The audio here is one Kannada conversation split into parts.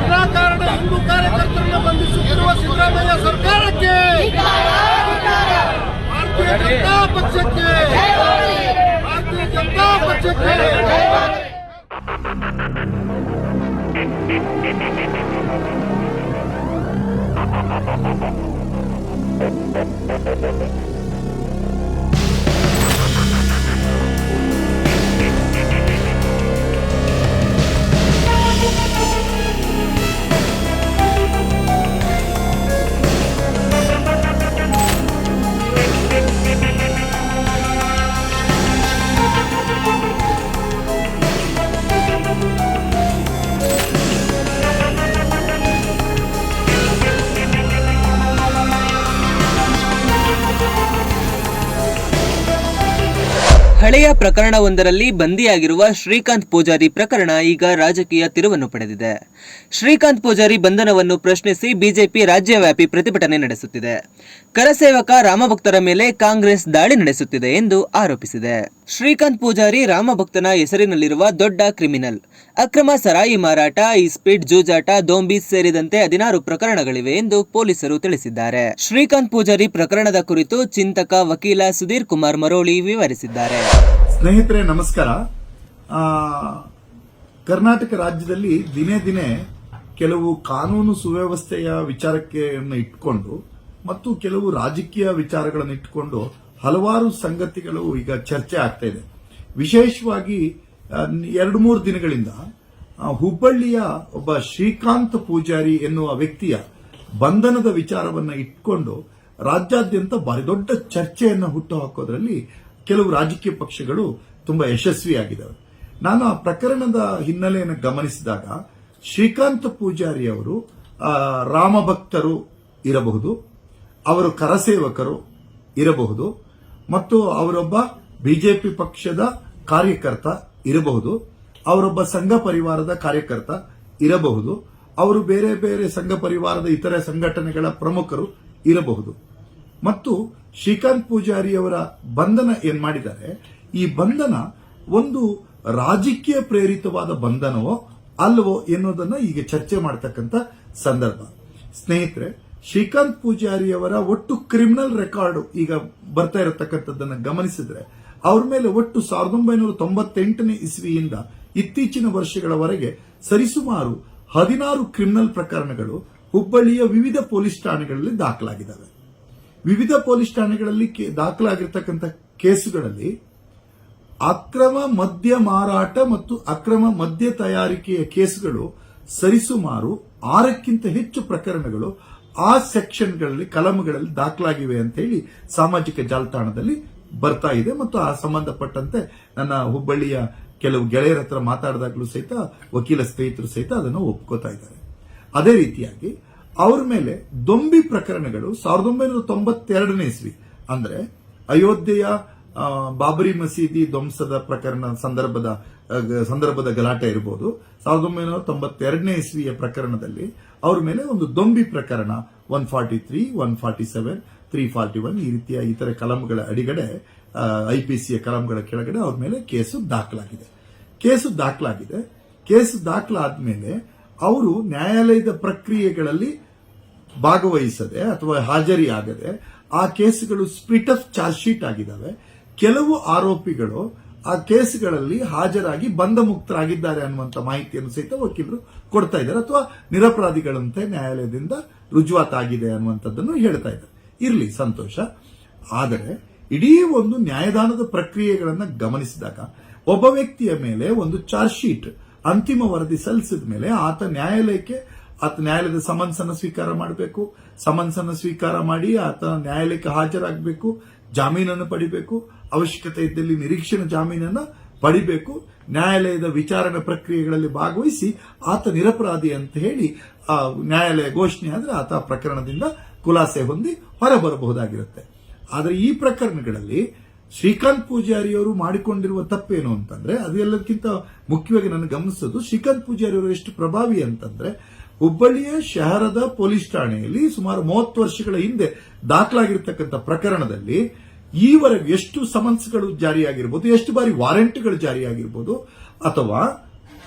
ವಿನಾಕಾರಣ ಹಿಂದೂ ಕಾರ್ಯಕರ್ತರನ್ನು ಬಂಧಿಸುತ್ತಿರುವ ಸಿದ್ದರಾಮಯ್ಯ ಸರ್ಕಾರಕ್ಕೆ! ಭಾರತೀಯ ಜನತಾ ಪಕ್ಷಕ್ಕೆ! ಭಾರತೀಯ ಜನತಾ ಪಕ್ಷಕ್ಕೆ! ಹಳೆಯ ಪ್ರಕರಣವೊಂದರಲ್ಲಿ ಬಂದಿಯಾಗಿರುವ ಶ್ರೀಕಾಂತ್ ಪೂಜಾರಿ ಪ್ರಕರಣ ಈಗ ರಾಜಕೀಯ ತಿರುವನ್ನು ಪಡೆದಿದೆ. ಶ್ರೀಕಾಂತ್ ಪೂಜಾರಿ ಬಂಧನವನ್ನು ಪ್ರಶ್ನಿಸಿ ಬಿಜೆಪಿ ರಾಜ್ಯವ್ಯಾಪಿ ಪ್ರತಿಭಟನೆ ನಡೆಸುತ್ತಿದೆ. ಕರಸೇವಕ ರಾಮಭಕ್ತರ ಮೇಲೆ ಕಾಂಗ್ರೆಸ್ ದಾಳಿ ನಡೆಸುತ್ತಿದೆ ಎಂದು ಆರೋಪಿಸಿದೆ. ಶ್ರೀಕಾಂತ್ ಪೂಜಾರಿ ರಾಮಭಕ್ತನ ಹೆಸರಿನಲ್ಲಿರುವ ದೊಡ್ಡ ಕ್ರಿಮಿನಲ್, ಅಕ್ರಮ ಸರಾಯಿ ಮಾರಾಟ ಇಸ್ಪೀಟ್ ಜೂಜಾಟ, ದೋಂಬಿ ಸೇರಿದಂತೆ ಹದಿನಾರು ಪ್ರಕರಣಗಳಿವೆ ಎಂದು ಪೊಲೀಸರು ತಿಳಿಸಿದ್ದಾರೆ. ಶ್ರೀಕಾಂತ್ ಪೂಜಾರಿ ಪ್ರಕರಣದ ಕುರಿತು ಚಿಂತಕ ವಕೀಲ ಸುಧೀರ್ ಕುಮಾರ್ ಮರೋಳಿ ವಿವರಿಸಿದ್ದಾರೆ. ಸ್ನೇಹಿತರೆ, ನಮಸ್ಕಾರ. ಕರ್ನಾಟಕ ರಾಜ್ಯದಲ್ಲಿ ದಿನೇ ದಿನೇ ಕೆಲವು ಕಾನೂನು ಸುವ್ಯವಸ್ಥೆಯ ವಿಚಾರಕ್ಕೆ ಇಟ್ಕೊಂಡು ಮತ್ತು ಕೆಲವು ರಾಜಕೀಯ ವಿಚಾರಗಳನ್ನು ಇಟ್ಕೊಂಡು ಹಲವಾರು ಸಂಗತಿಗಳು ಈಗ ಚರ್ಚೆ ಆಗ್ತಾ ಇದೆ. ವಿಶೇಷವಾಗಿ ಎರಡು ಮೂರು ದಿನಗಳಿಂದ ಹುಬ್ಬಳ್ಳಿಯ ಒಬ್ಬ ಶ್ರೀಕಾಂತ್ ಪೂಜಾರಿ ಎನ್ನುವ ವ್ಯಕ್ತಿಯ ಬಂಧನದ ವಿಚಾರವನ್ನು ಇಟ್ಕೊಂಡು ರಾಜ್ಯಾದ್ಯಂತ ಬಾರಿ ದೊಡ್ಡ ಚರ್ಚೆಯನ್ನು ಹುಟ್ಟು ಹಾಕೋದ್ರಲ್ಲಿ ಕೆಲವು ರಾಜಕೀಯ ಪಕ್ಷಗಳು ತುಂಬಾ ಯಶಸ್ವಿಯಾಗಿದ್ದಾವೆ. ನಾನು ಆ ಪ್ರಕರಣದ ಹಿನ್ನೆಲೆಯನ್ನು ಗಮನಿಸಿದಾಗ ಶ್ರೀಕಾಂತ್ ಪೂಜಾರಿ ಅವರು ರಾಮಭಕ್ತರು ಇರಬಹುದು, ಅವರು ಕರಸೇವಕರು ಇರಬಹುದು, ಮತ್ತು ಅವರೊಬ್ಬ ಬಿಜೆಪಿ ಪಕ್ಷದ ಕಾರ್ಯಕರ್ತ ಇರಬಹುದು, ಅವರೊಬ್ಬ ಸಂಘ ಪರಿವಾರದ ಕಾರ್ಯಕರ್ತ ಇರಬಹುದು, ಅವರು ಬೇರೆ ಬೇರೆ ಸಂಘ ಪರಿವಾರದ ಇತರೆ ಸಂಘಟನೆಗಳ ಪ್ರಮುಖರು ಇರಬಹುದು. ಮತ್ತು ಶ್ರೀಕಾಂತ್ ಪೂಜಾರಿ ಅವರ ಬಂಧನ ಏನ್ ಮಾಡಿದ್ದಾರೆ? ಈ ಬಂಧನ ಒಂದು ರಾಜಕೀಯ ಪ್ರೇರಿತವಾದ ಬಂಧನವೋ ಅಲ್ವೋ ಎನ್ನುವುದನ್ನ ಈಗ ಚರ್ಚೆ ಮಾಡತಕ್ಕಂತ ಸಂದರ್ಭ. ಸ್ನೇಹಿತರೆ, ಶ್ರೀಕಾಂತ್ ಪೂಜಾರಿ ಅವರ ಒಟ್ಟು ಕ್ರಿಮಿನಲ್ ರೆಕಾರ್ಡ್ ಈಗ ಬರ್ತಾ ಇರತಕ್ಕಂಥದ್ದನ್ನು ಗಮನಿಸಿದ್ರೆ, ಅವ್ರ ಮೇಲೆ ಒಟ್ಟು ಸಾವಿರದ ಒಂಬೈನೂರ ತೊಂಬತ್ತೆಂಟನೇ ಇಸ್ವಿಯಿಂದ ಇತ್ತೀಚಿನ ವರ್ಷಗಳವರೆಗೆ ಸರಿಸುಮಾರು ಹದಿನಾರು ಕ್ರಿಮಿನಲ್ ಪ್ರಕರಣಗಳು, ಹುಬ್ಬಳ್ಳಿಯ ವಿವಿಧ ಪೊಲೀಸ್ ಠಾಣೆಗಳಲ್ಲಿ ದಾಖಲಾಗಿದ್ದಾವೆ. ವಿವಿಧ ಪೊಲೀಸ್ ಠಾಣೆಗಳಲ್ಲಿ ದಾಖಲಾಗಿರ್ತಕ್ಕಂಥ ಕೇಸುಗಳಲ್ಲಿ ಅಕ್ರಮ ಮದ್ಯ ಮಾರಾಟ ಮತ್ತು ಅಕ್ರಮ ಮದ್ಯ ತಯಾರಿಕೆಯ ಕೇಸುಗಳು ಸರಿಸುಮಾರು ಆರಕ್ಕಿಂತ ಹೆಚ್ಚು ಪ್ರಕರಣಗಳು ಆ ಸೆಕ್ಷನ್ಗಳಲ್ಲಿ ಕಲಮಗಳಲ್ಲಿ ದಾಖಲಾಗಿವೆ ಅಂತ ಹೇಳಿ ಸಾಮಾಜಿಕ ಜಾಲತಾಣದಲ್ಲಿ ಬರ್ತಾ ಇದೆ ಮತ್ತು ಆ ಸಂಬಂಧಪಟ್ಟಂತೆ ನನ್ನ ಹುಬ್ಬಳ್ಳಿಯ ಕೆಲವು ಗೆಳೆಯರ ಹತ್ರ ಮಾತಾಡಿದಾಗಲೂ ಸಹಿತ, ವಕೀಲ ಸ್ನೇಹಿತರು ಸಹಿತ ಅದನ್ನು ಒಪ್ಕೋತಾ ಇದ್ದಾರೆ. ಅದೇ ರೀತಿಯಾಗಿ ಅವ್ರ ಮೇಲೆ ದೊಂಬಿ ಪ್ರಕರಣಗಳು ಸಾವಿರದ ಒಂಬೈನೂರ ತೊಂಬತ್ತೆರಡನೇ ಇಸ್ವಿ. ಅಂದ್ರೆ ಅಯೋಧ್ಯೆಯ ಬಾಬರಿ ಮಸೀದಿ ಧ್ವಂಸದ ಪ್ರಕರಣ ಸಂದರ್ಭದ ಸಂದರ್ಭದ ಗಲಾಟೆ ಇರಬಹುದು ಸಾವಿರದ ಒಂಬೈನೂರ ತೊಂಬತ್ತೆರಡನೇ ಇಸ್ವಿಯ ಪ್ರಕರಣದಲ್ಲಿ ಅವ್ರ ಮೇಲೆ ಒಂದು ದೊಂಬಿ ಪ್ರಕರಣ one forty three one forty seven, three forty one, ಈ ರೀತಿಯ ಇತರ ಕಲಂಗಳ ಅಡಿಗಡೆ ಐಪಿಸಿಯ ಕಲಂಗಳ ಕೆಳಗಡೆ ಅವ್ರ ಮೇಲೆ ಕೇಸು ದಾಖಲಾಗಿದೆ. ಕೇಸು ದಾಖಲಾಗಿದೆ. ಕೇಸು ದಾಖಲಾದ ಮೇಲೆ ಅವರು ನ್ಯಾಯಾಲಯದ ಪ್ರಕ್ರಿಯೆಗಳಲ್ಲಿ ಭಾಗವಹಿಸದೆ ಅಥವಾ ಹಾಜರಿಯಾಗದೆ ಆ ಕೇಸುಗಳು ಸ್ಪ್ಲಿಟ್ ಆಫ್ ಚಾರ್ಜ್ ಶೀಟ್ ಆಗಿದ್ದಾವೆ. ಕೆಲವು ಆರೋಪಿಗಳು ಆ ಕೇಸುಗಳಲ್ಲಿ ಹಾಜರಾಗಿ ಬಂಧ ಮುಕ್ತರಾಗಿದ್ದಾರೆ ಅನ್ನುವಂತ ಮಾಹಿತಿಯನ್ನು ಸಹಿತ ವಕೀಲರು ಕೊಡ್ತಾ ಇದ್ದಾರೆ ಅಥವಾ ನಿರಪರಾಧಿಗಳಂತೆ ನ್ಯಾಯಾಲಯದಿಂದ ರುಜುವಾತಾಗಿದೆ ಅನ್ನುವಂಥದ್ದನ್ನು ಹೇಳ್ತಾ ಇದ್ದಾರೆ. ಇರಲಿ, ಸಂತೋಷ. ಆದರೆ ಇಡೀ ಒಂದು ನ್ಯಾಯದಾನದ ಪ್ರಕ್ರಿಯೆಗಳನ್ನು ಗಮನಿಸಿದಾಗ ಒಬ್ಬ ವ್ಯಕ್ತಿಯ ಮೇಲೆ ಒಂದು ಚಾರ್ಜ್ ಶೀಟ್ ಅಂತಿಮ ವರದಿ ಸಲ್ಲಿಸಿದ ಮೇಲೆ ಆತ ನ್ಯಾಯಾಲಯಕ್ಕೆ ಆತ ನ್ಯಾಯಾಲಯದ ಸಮನ್ಸ್ ಅನ್ನು ಸ್ವೀಕಾರ ಮಾಡಬೇಕು. ಸಮನ್ಸನ್ನು ಸ್ವೀಕಾರ ಮಾಡಿ ಆತ ನ್ಯಾಯಾಲಯಕ್ಕೆ ಹಾಜರಾಗಬೇಕು. ಜಾಮೀನನ್ನು ಪಡಿಬೇಕು. ಅವಶ್ಯಕತೆ ಇದ್ದಲ್ಲಿ ನಿರೀಕ್ಷಣೆ ಜಾಮೀನನ್ನು ಪಡಿಬೇಕು. ನ್ಯಾಯಾಲಯದ ವಿಚಾರಣೆ ಪ್ರಕ್ರಿಯೆಗಳಲ್ಲಿ ಭಾಗವಹಿಸಿ ಆತ ನಿರಪರಾಧಿ ಅಂತ ಹೇಳಿ, ಆ ನ್ಯಾಯಾಲಯ ಘೋಷಣೆ ಆದರೆ ಆತ ಪ್ರಕರಣದಿಂದ ಖುಲಾಸೆ ಹೊಂದಿ ಹೊರಬರಬಹುದಾಗಿರುತ್ತೆ. ಆದರೆ ಈ ಪ್ರಕರಣಗಳಲ್ಲಿ ಶ್ರೀಕಾಂತ್ ಪೂಜಾರಿಯವರು ಮಾಡಿಕೊಂಡಿರುವ ತಪ್ಪೇನು ಅಂತಂದ್ರೆ ಅದೆಲ್ಲದಕ್ಕಿಂತ ಮುಖ್ಯವಾಗಿ ನಾನು ಗಮನಿಸೋದು, ಶ್ರೀಕಾಂತ್ ಪೂಜಾರಿ ಅವರು ಎಷ್ಟು ಪ್ರಭಾವಿ ಅಂತಂದ್ರೆ ಹುಬ್ಬಳ್ಳಿಯ ಶಹರದ ಪೊಲೀಸ್ ಠಾಣೆಯಲ್ಲಿ ಸುಮಾರು ಮೂವತ್ತು ವರ್ಷಗಳ ಹಿಂದೆ ದಾಖಲಾಗಿರತಕ್ಕಂಥ ಪ್ರಕರಣದಲ್ಲಿ ಈವರೆಗೆ ಎಷ್ಟು ಸಮನ್ಸ್ಗಳು ಜಾರಿಯಾಗಿರ್ಬೋದು, ಎಷ್ಟು ಬಾರಿ ವಾರೆಂಟ್ಗಳು ಜಾರಿಯಾಗಿರ್ಬೋದು, ಅಥವಾ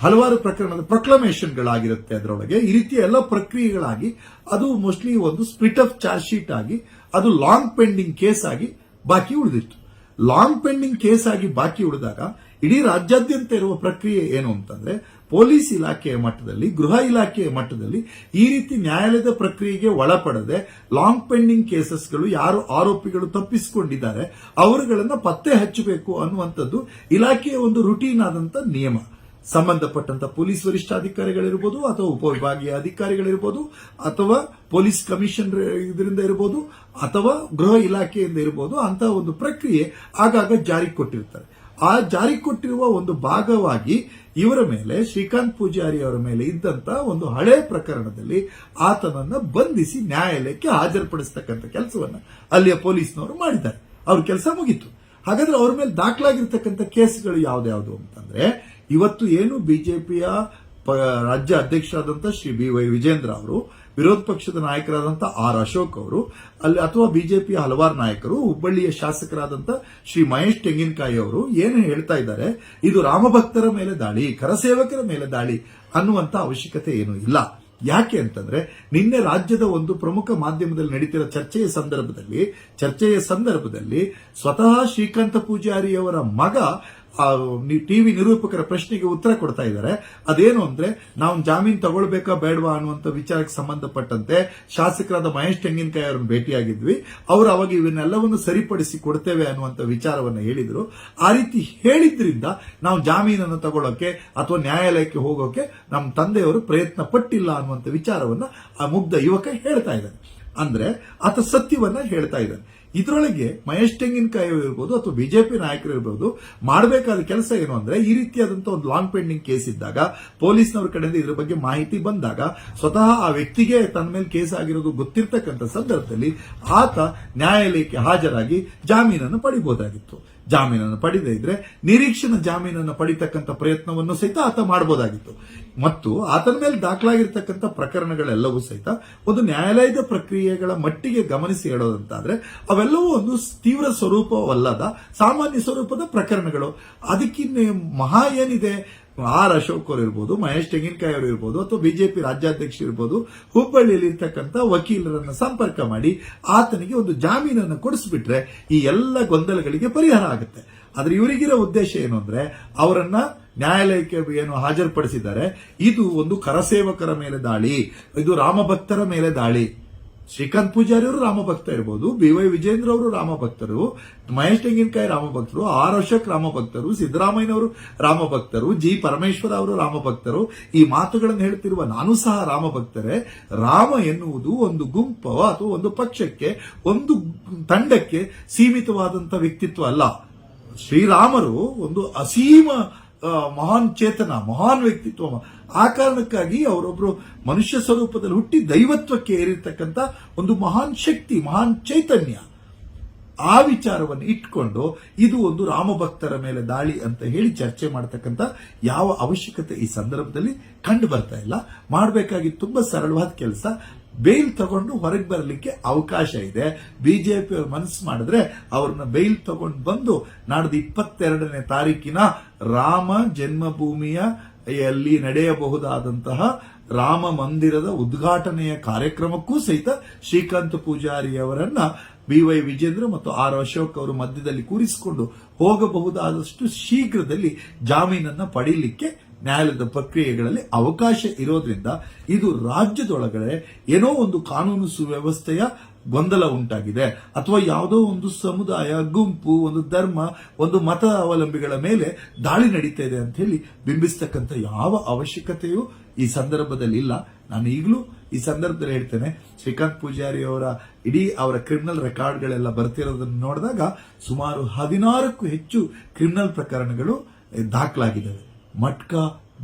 ಹಲವಾರು ಪ್ರಕರಣದ ಪ್ರೊಕ್ಲಮೇಷನ್ಗಳಾಗಿರುತ್ತೆ ಅದರೊಳಗೆ, ಈ ರೀತಿಯ ಎಲ್ಲ ಪ್ರಕ್ರಿಯೆಗಳಾಗಿ, ಅದು ಮೋಸ್ಟ್ಲಿ ಒಂದು ಸ್ಪ್ಲಿಟ್ ಆಫ್ ಚಾರ್ಜ್ ಶೀಟ್ ಆಗಿ, ಅದು ಲಾಂಗ್ ಪೆಂಡಿಂಗ್ ಕೇಸ್ ಆಗಿ ಬಾಕಿ ಉಳಿದಿತ್ತು. ಲಾಂಗ್ ಪೆಂಡಿಂಗ್ ಕೇಸ್ ಆಗಿ ಬಾಕಿ ಉಳಿದಾಗ ಇಡೀ ರಾಜ್ಯಾದ್ಯಂತ ಇರುವ ಪ್ರಕ್ರಿಯೆ ಏನು ಅಂತಂದ್ರೆ ಪೊಲೀಸ್ ಇಲಾಖೆಯ ಮಟ್ಟದಲ್ಲಿ, ಗೃಹ ಇಲಾಖೆಯ ಮಟ್ಟದಲ್ಲಿ ಈ ರೀತಿ ನ್ಯಾಯಾಲಯದ ಪ್ರಕ್ರಿಯೆಗೆ ಒಳಪಡದೆ ಲಾಂಗ್ ಪೆಂಡಿಂಗ್ ಕೇಸಸ್ಗಳು ಯಾರು ಆರೋಪಿಗಳು ತಪ್ಪಿಸಿಕೊಂಡಿದ್ದಾರೆ ಅವರುಗಳನ್ನು ಪತ್ತೆ ಹಚ್ಚಬೇಕು ಅನ್ನುವಂಥದ್ದು ಇಲಾಖೆಯ ಒಂದು ರುಟೀನ್ ಆದಂತ ನಿಯಮ. ಸಂಬಂಧಪಟ್ಟಂತ ಪೊಲೀಸ್ ವರಿಷ್ಠಾಧಿಕಾರಿಗಳಿರ್ಬೋದು ಅಥವಾ ಉಪವಿಭಾಗೀಯ ಅಧಿಕಾರಿಗಳಿರ್ಬೋದು ಅಥವಾ ಪೊಲೀಸ್ ಕಮಿಷನ್ ಇದರಿಂದ ಇರ್ಬೋದು ಅಥವಾ ಗೃಹ ಇಲಾಖೆಯಿಂದ ಇರ್ಬೋದು ಅಂತ ಒಂದು ಪ್ರಕ್ರಿಯೆ ಆಗಾಗ ಜಾರಿ ಕೊಟ್ಟಿರ್ತಾರೆ. ಆ ಜಾರಿ ಕೊಟ್ಟಿರುವ ಒಂದು ಭಾಗವಾಗಿ ಇವರ ಮೇಲೆ, ಶ್ರೀಕಾಂತ್ ಪೂಜಾರಿ ಅವರ ಮೇಲೆ ಇದ್ದಂತ ಒಂದು ಹಳೆ ಪ್ರಕರಣದಲ್ಲಿ ಆತನನ್ನ ಬಂಧಿಸಿ ನ್ಯಾಯಾಲಯಕ್ಕೆ ಹಾಜರುಪಡಿಸತಕ್ಕಂಥ ಕೆಲಸವನ್ನ ಅಲ್ಲಿಯ ಪೊಲೀಸ್ನವರು ಮಾಡಿದ್ದಾರೆ. ಅವ್ರ ಕೆಲಸ ಮುಗೀತು. ಹಾಗಾದ್ರೆ ಅವ್ರ ಮೇಲೆ ದಾಖಲಾಗಿರ್ತಕ್ಕಂಥ ಕೇಸ್ಗಳು ಯಾವ್ದಾವುದು ಅಂತಂದ್ರೆ, ಇವತ್ತು ಏನು ಬಿಜೆಪಿಯ ರಾಜ್ಯ ಅಧ್ಯಕ್ಷರಾದಂಥ ಶ್ರೀ ಬಿ ವೈ ವಿಜೇಂದ್ರ ಅವರು ವಿರೋಧ ಪಕ್ಷದ ನಾಯಕರಾದಂಥ ಆರ್ ಅಶೋಕ್ ಅವರು, ಅಲ್ಲಿ ಅಥವಾ ಬಿಜೆಪಿಯ ಹಲವಾರು ನಾಯಕರು, ಹುಬ್ಬಳ್ಳಿಯ ಶಾಸಕರಾದಂಥ ಶ್ರೀ ಮಹೇಶ್ ತೆಂಗಿನಕಾಯಿ ಅವರು ಏನು ಹೇಳ್ತಾ ಇದ್ದಾರೆ, ಇದು ರಾಮಭಕ್ತರ ಮೇಲೆ ದಾಳಿ, ಕರಸೇವಕರ ಮೇಲೆ ದಾಳಿ ಅನ್ನುವಂತ ಅವಶ್ಯಕತೆ ಏನು ಇಲ್ಲ. ಯಾಕೆ ಅಂತಂದ್ರೆ, ನಿನ್ನೆ ರಾಜ್ಯದ ಒಂದು ಪ್ರಮುಖ ಮಾಧ್ಯಮದಲ್ಲಿ ನಡೀತಿರೋ ಚರ್ಚೆಯ ಸಂದರ್ಭದಲ್ಲಿ ಚರ್ಚೆಯ ಸಂದರ್ಭದಲ್ಲಿ ಸ್ವತಃ ಶ್ರೀಕಾಂತ ಪೂಜಾರಿಯವರ ಮಗ ಟಿವಿ ನಿರೂಪಕರ ಪ್ರಶ್ನೆಗೆ ಉತ್ತರ ಕೊಡ್ತಾ ಇದ್ದಾರೆ. ಅದೇನು ಅಂದ್ರೆ, ನಾವು ಜಾಮೀನು ತಗೊಳ್ಬೇಕಾ ಬೇಡವಾ ಅನ್ನುವಂತ ವಿಚಾರಕ್ಕೆ ಸಂಬಂಧಪಟ್ಟಂತೆ ಶಾಸಕರಾದ ಮಹೇಶ್ ತೆಂಗಿನಕಾಯಿ ಅವರನ್ನು ಭೇಟಿಯಾಗಿದ್ವಿ. ಅವರು ಅವಾಗ ಇವನ್ನೆಲ್ಲವನ್ನು ಸರಿಪಡಿಸಿ ಕೊಡ್ತೇವೆ ಅನ್ನುವಂತ ವಿಚಾರವನ್ನು ಹೇಳಿದ್ರು. ಆ ರೀತಿ ಹೇಳಿದ್ರಿಂದ ನಾವು ಜಾಮೀನನ್ನು ತಗೊಳ್ಳೋಕೆ ಅಥವಾ ನ್ಯಾಯಾಲಯಕ್ಕೆ ಹೋಗೋಕೆ ನಮ್ಮ ತಂದೆಯವರು ಪ್ರಯತ್ನ ಪಟ್ಟಿಲ್ಲ ಅನ್ನುವಂತ ವಿಚಾರವನ್ನ ಆ ಮುಗ್ಧ ಯುವಕ ಹೇಳ್ತಾ ಇದ್ದಾನೆ. ಅಂದ್ರೆ ಆತ ಸತ್ಯವನ್ನ ಹೇಳ್ತಾ ಇದ್ದಾನೆ. ಇದರೊಳಗೆ ಮಹೇಶ್ ತೆಂಗಿನಕಾಯಿ ಇರ್ಬೋದು ಅಥವಾ ಬಿಜೆಪಿ ನಾಯಕರು ಮಾಡಬೇಕಾದ ಕೆಲಸ ಏನು ಅಂದ್ರೆ ಈ ರೀತಿಯಾದಂತಹ ಒಂದು ಲಾಂಗ್ ಪೆಂಡಿಂಗ್ ಕೇಸ್ ಇದ್ದಾಗ ಪೊಲೀಸ್ನವ್ರ ಕಡೆಯಿಂದ ಇದ್ರ ಬಗ್ಗೆ ಮಾಹಿತಿ ಬಂದಾಗ ಸ್ವತಃ ಆ ವ್ಯಕ್ತಿಗೆ ತನ್ನ ಮೇಲೆ ಕೇಸ್ ಆಗಿರೋದು ಗೊತ್ತಿರ್ತಕ್ಕಂಥ ಸಂದರ್ಭದಲ್ಲಿ ಆತ ನ್ಯಾಯಾಲಯಕ್ಕೆ ಹಾಜರಾಗಿ ಜಾಮೀನನ್ನು ಪಡಿಬಹುದಾಗಿತ್ತು ಜಾಮೀನನ್ನು ಪಡೆದೇ ಇದ್ರೆ ನಿರೀಕ್ಷಣ ಜಾಮೀನನ್ನು ಪಡಿತಕ್ಕಂಥ ಪ್ರಯತ್ನವನ್ನು ಸಹಿತ ಆತ ಮಾಡಬಹುದಾಗಿತ್ತು ಮತ್ತು ಆತನ ಮೇಲೆ ದಾಖಲಾಗಿರ್ತಕ್ಕಂಥ ಪ್ರಕರಣಗಳೆಲ್ಲವೂ ಸಹಿತ ಒಂದು ನ್ಯಾಯಾಲಯದ ಪ್ರಕ್ರಿಯೆಗಳ ಮಟ್ಟಿಗೆ ಗಮನಿಸಿ ಹೇಳೋದಂತಾದ್ರೆ ಅವೆಲ್ಲವೂ ಒಂದು ತೀವ್ರ ಸ್ವರೂಪವಲ್ಲದ ಸಾಮಾನ್ಯ ಸ್ವರೂಪದ ಪ್ರಕರಣಗಳು. ಅದಕ್ಕಿನ್ನ ಮಹಾ ಏನಿದೆ? ಆರ್ ಅಶೋಕ್ ಅವರು ಇರ್ಬೋದು, ಮಹೇಶ್ ತೆಂಗಿನಕಾಯಿ ಅವರು ಇರ್ಬೋದು, ಅಥವಾ ಬಿಜೆಪಿ ರಾಜ್ಯಾಧ್ಯಕ್ಷ ಇರ್ಬೋದು ಹುಬ್ಬಳ್ಳಿಯಲ್ಲಿ ಇರ್ತಕ್ಕಂಥ ವಕೀಲರನ್ನ ಸಂಪರ್ಕ ಮಾಡಿ ಆತನಿಗೆ ಒಂದು ಜಾಮೀನನ್ನು ಕೊಡಿಸ್ಬಿಟ್ರೆ ಈ ಎಲ್ಲ ಗೊಂದಲಗಳಿಗೆ ಪರಿಹಾರ ಆಗುತ್ತೆ. ಆದರೆ ಇವರಿಗಿರೋ ಉದ್ದೇಶ ಏನು ಅಂದ್ರೆ, ಅವರನ್ನ ನ್ಯಾಯಾಲಯಕ್ಕೆ ಏನು ಹಾಜರುಪಡಿಸಿದ್ದಾರೆ. ಇದು ಒಂದು ಕರಸೇವಕರ ಮೇಲೆ ದಾಳಿ. ಇದು ರಾಮಭಕ್ತರ ಮೇಲೆ ದಾಳಿ. ಶ್ರೀಕಾಂತ್ ಪೂಜಾರಿ ಅವರು ರಾಮಭಕ್ತ ಇರ್ಬೋದು, ಬಿ ವೈ ವಿಜೇಂದ್ರ ಅವರು ರಾಮಭಕ್ತರು, ಮಹೇಶ್ ತೆಂಗಿನಕಾಯಿ ರಾಮಭಕ್ತರು, ಆರ್ ಅಶೋಕ್ ರಾಮಭಕ್ತರು, ಸಿದ್ದರಾಮಯ್ಯನವರು ರಾಮಭಕ್ತರು, ಜಿ ಪರಮೇಶ್ವರ ಅವರು ರಾಮಭಕ್ತರು. ಈ ಮಾತುಗಳನ್ನು ಹೇಳ್ತಿರುವ ನಾನು ಸಹ ರಾಮಭಕ್ತರೇ. ರಾಮ ಎನ್ನುವುದು ಒಂದು ಗುಂಪ ಅಥವಾ ಒಂದು ಪಕ್ಷಕ್ಕೆ, ಒಂದು ತಂಡಕ್ಕೆ ಸೀಮಿತವಾದಂತಹ ವ್ಯಕ್ತಿತ್ವ ಅಲ್ಲ. ಶ್ರೀರಾಮರು ಒಂದು ಅಸೀಮ ಮಹಾನ್ ಚೇತನ, ಮಹಾನ್ ವ್ಯಕ್ತಿತ್ವ ಆ ಕಾರಣಕ್ಕಾಗಿ ಅವರೊಬ್ಬರು ಮನುಷ್ಯ ಸ್ವರೂಪದಲ್ಲಿ ಹುಟ್ಟಿ ದೈವತ್ವಕ್ಕೆ ಏರಿರ್ತಕ್ಕಂಥ ಒಂದು ಮಹಾನ್ ಶಕ್ತಿ, ಮಹಾನ್ ಚೈತನ್ಯ. ಆ ವಿಚಾರವನ್ನು ಇಟ್ಕೊಂಡು ಇದು ಒಂದು ರಾಮಭಕ್ತರ ಮೇಲೆ ದಾಳಿ ಅಂತ ಹೇಳಿ ಚರ್ಚೆ ಮಾಡತಕ್ಕಂಥ ಯಾವ ಅವಶ್ಯಕತೆ ಈ ಸಂದರ್ಭದಲ್ಲಿ ಕಂಡು ಬರ್ತಾ ಇಲ್ಲ. ಮಾಡಬೇಕಾಗಿ ತುಂಬಾ ಸರಳವಾದ ಕೆಲಸ. ಬೇಲ್ ತಗೊಂಡು ಹೊರಗೆ ಬರಲಿಕ್ಕೆ ಅವಕಾಶ ಇದೆ. ಬಿಜೆಪಿ ಅವರು ಮನಸ್ಸು ಮಾಡಿದ್ರೆ ಅವ್ರನ್ನ ಬೇಲ್ ತಗೊಂಡು ಬಂದು ನಾಡ್ದು ಇಪ್ಪತ್ತೆರಡನೇ ತಾರೀಕಿನ ರಾಮ ಜನ್ಮಭೂಮಿಯ ಅಲ್ಲಿ ನಡೆಯಬಹುದಾದಂತಹ ರಾಮ ಮಂದಿರದ ಉದ್ಘಾಟನೆಯ ಕಾರ್ಯಕ್ರಮಕ್ಕೂ ಸಹಿತ ಶ್ರೀಕಾಂತ್ ಪೂಜಾರಿ ಅವರನ್ನ ಬಿ ವೈ ವಿಜೇಂದ್ರ ಮತ್ತು ಆರ್ ಅಶೋಕ್ ಅವರು ಮಧ್ಯದಲ್ಲಿ ಕೂರಿಸಿಕೊಂಡು ಹೋಗಬಹುದಾದಷ್ಟು ಶೀಘ್ರದಲ್ಲಿ ಜಾಮೀನನ್ನು ಪಡೀಲಿಕ್ಕೆ ನ್ಯಾಯಾಲಯದ ಪ್ರಕ್ರಿಯೆಗಳಲ್ಲಿ ಅವಕಾಶ ಇರೋದ್ರಿಂದ ಇದು ರಾಜ್ಯದೊಳಗಡೆ ಏನೋ ಒಂದು ಕಾನೂನು ಸುವ್ಯವಸ್ಥೆಯ ಗೊಂದಲ ಉಂಟಾಗಿದೆ. ಅಥವಾ ಯಾವುದೋ ಒಂದು ಸಮುದಾಯ, ಗುಂಪು, ಒಂದು ಧರ್ಮ, ಒಂದು ಮತ ಅವಲಂಬಿಗಳ ಮೇಲೆ ದಾಳಿ ನಡೀತಾ ಇದೆ ಅಂತ ಹೇಳಿ ಬಿಂಬಿಸ್ತಕ್ಕಂಥ ಯಾವ ಅವಶ್ಯಕತೆಯೂ ಈ ಸಂದರ್ಭದಲ್ಲಿ ಇಲ್ಲ. ನಾನು ಈಗಲೂ ಈ ಸಂದರ್ಭದಲ್ಲಿ ಹೇಳ್ತೇನೆ, ಶ್ರೀಕಾಂತ್ ಪೂಜಾರಿ ಅವರ ಇಡೀ ಅವರ ಕ್ರಿಮಿನಲ್ ರೆಕಾರ್ಡ್ಗಳೆಲ್ಲ ಬರ್ತಿರೋದನ್ನು ನೋಡಿದಾಗ ಸುಮಾರು ಹದಿನಾರಕ್ಕೂ ಹೆಚ್ಚು ಕ್ರಿಮಿನಲ್ ಪ್ರಕರಣಗಳು ದಾಖಲಾಗಿದ್ದಾವೆ. ಮಟ್ಕ,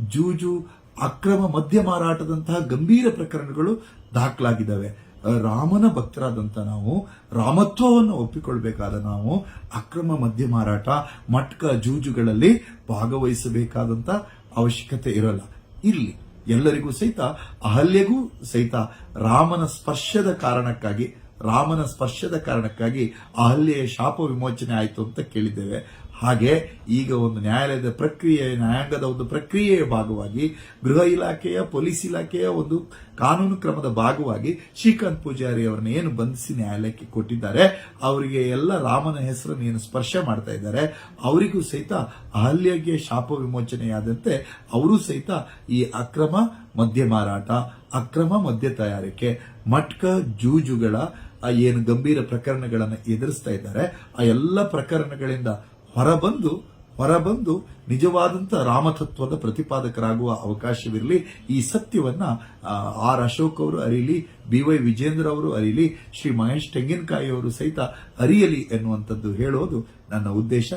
ಜೂಜು, ಅಕ್ರಮ ಮದ್ಯ ಮಾರಾಟದಂತಹ ಗಂಭೀರ ಪ್ರಕರಣಗಳು ದಾಖಲಾಗಿದ್ದಾವೆ. ರಾಮನ ಭಕ್ತರಾದಂತ ನಾವು, ರಾಮತ್ವವನ್ನು ಒಪ್ಪಿಕೊಳ್ಬೇಕಾದ ನಾವು, ಅಕ್ರಮ ಮದ್ಯ ಮಾರಾಟ, ಮಟ್ಕ ಜೂಜುಗಳಲ್ಲಿ ಭಾಗವಹಿಸಬೇಕಾದಂತ ಅವಶ್ಯಕತೆ ಇರಲ್ಲ. ಇಲ್ಲಿ ಎಲ್ಲರಿಗೂ ಸಹಿತ, ಅಹಲ್ಯಗೂ ಸಹಿತ ರಾಮನ ಸ್ಪರ್ಶದ ಕಾರಣಕ್ಕಾಗಿ, ರಾಮನ ಸ್ಪರ್ಶದ ಕಾರಣಕ್ಕಾಗಿ ಅಹಲ್ಯ ಶಾಪ ವಿಮೋಚನೆ ಆಯಿತು ಅಂತ ಕೇಳಿದ್ದೇವೆ. ಹಾಗೆ ಈಗ ಒಂದು ನ್ಯಾಯಾಲಯದ ಪ್ರಕ್ರಿಯೆ, ನ್ಯಾಯಾಂಗದ ಒಂದು ಪ್ರಕ್ರಿಯೆಯ ಭಾಗವಾಗಿ ಗೃಹ ಇಲಾಖೆಯ, ಪೊಲೀಸ್ ಇಲಾಖೆಯ ಒಂದು ಕಾನೂನು ಕ್ರಮದ ಭಾಗವಾಗಿ ಶ್ರೀಕಾಂತ್ ಪೂಜಾರಿ ಅವರನ್ನು ಏನು ಬಂಧಿಸಿ ನ್ಯಾಯಾಲಯಕ್ಕೆ ಕೊಟ್ಟಿದ್ದಾರೆ, ಅವರಿಗೆ ಎಲ್ಲ ರಾಮನ ಹೆಸರನ್ನು ಏನು ಸ್ಪರ್ಶ ಮಾಡ್ತಾ ಇದ್ದಾರೆ, ಅವರಿಗೂ ಸಹಿತ ಅಹಲ್ಯಗೆ ಶಾಪ ವಿಮೋಚನೆಯಾದಂತೆ ಅವರು ಸಹಿತ ಈ ಅಕ್ರಮ ಮದ್ಯ ಮಾರಾಟ, ಅಕ್ರಮ ಮದ್ಯ ತಯಾರಿಕೆ, ಮಟ್ಕ, ಜೂಜುಗಳ ಏನು ಗಂಭೀರ ಪ್ರಕರಣಗಳನ್ನು ಎದುರಿಸ್ತಾ ಇದ್ದಾರೆ, ಆ ಎಲ್ಲ ಪ್ರಕರಣಗಳಿಂದ ಹೊರಬಂದು ಹೊರಬಂದು ನಿಜವಾದಂಥ ರಾಮತತ್ವದ ಪ್ರತಿಪಾದಕರಾಗುವ ಅವಕಾಶವಿರಲಿ, ಈ ಸತ್ಯವನ್ನ ಆರ್ ಅಶೋಕ್ ಅವರು ಅರಿಯಲಿ ಬಿ ವೈ ವಿಜೇಂದ್ರ ಅವರು ಅರಿಯಲಿ ಶ್ರೀ ಮಹೇಶ್ ತೆಂಗಿನಕಾಯಿ ಅವರು ಸಹಿತ ಅರಿಯಲಿ ಎನ್ನುವಂಥದ್ದು ಹೇಳೋದು ನನ್ನ ಉದ್ದೇಶ.